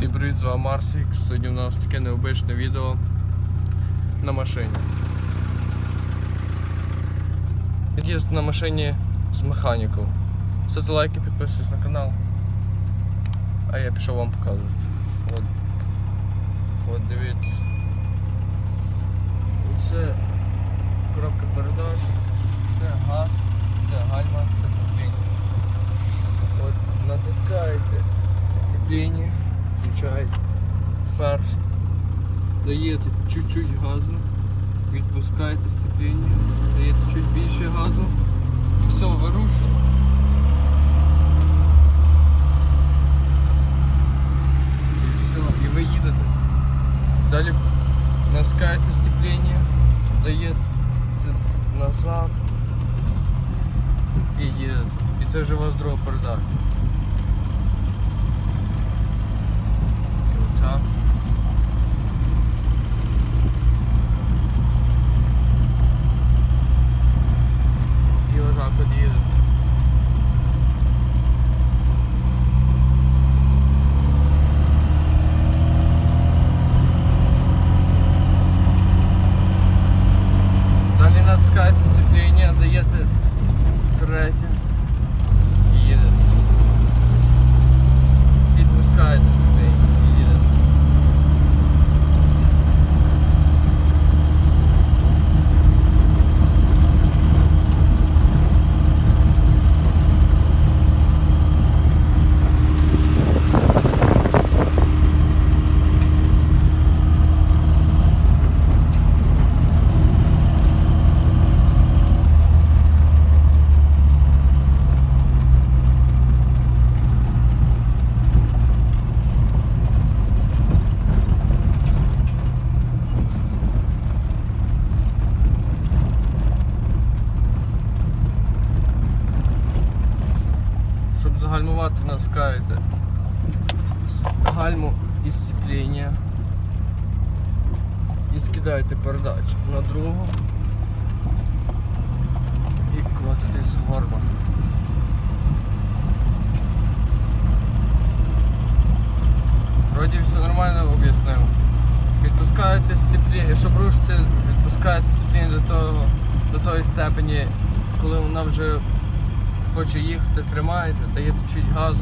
Всім привіт, з вами Марсік. Сьогодні у нас таке необичне відео на машині. Як їздити на машині з механіком. Ставте лайки, підписуйтесь на канал. А я пішов вам показувати. От, от дивіться. Це коробка передач, це газ, це гальма, це сцепління. От натискаєте сцепління, включаєте перше, даєте чуть-чуть газу, відпускаєте сцепління, даєте чуть більше газу і все, вирушили. І все, і ви їдете. Далі натискаєте сцепління, даєте назад і їдете. І це вже у вас друга передача. І отак. І отак от їдете. Сцепління, даєте третє і їдете. Відпускаєте сцепління і їдете. Щоб загальмувати, натискаєте гальму і сцепління і скидаєте передачу на другу і котите з горба. Вроді все нормально об'яснив. Відпускаєте сцепління, щоб рушити, відпускаєте сцепління до того, до тої степені, коли вона вже хоче їхати, тримаєте, даєте чуть газу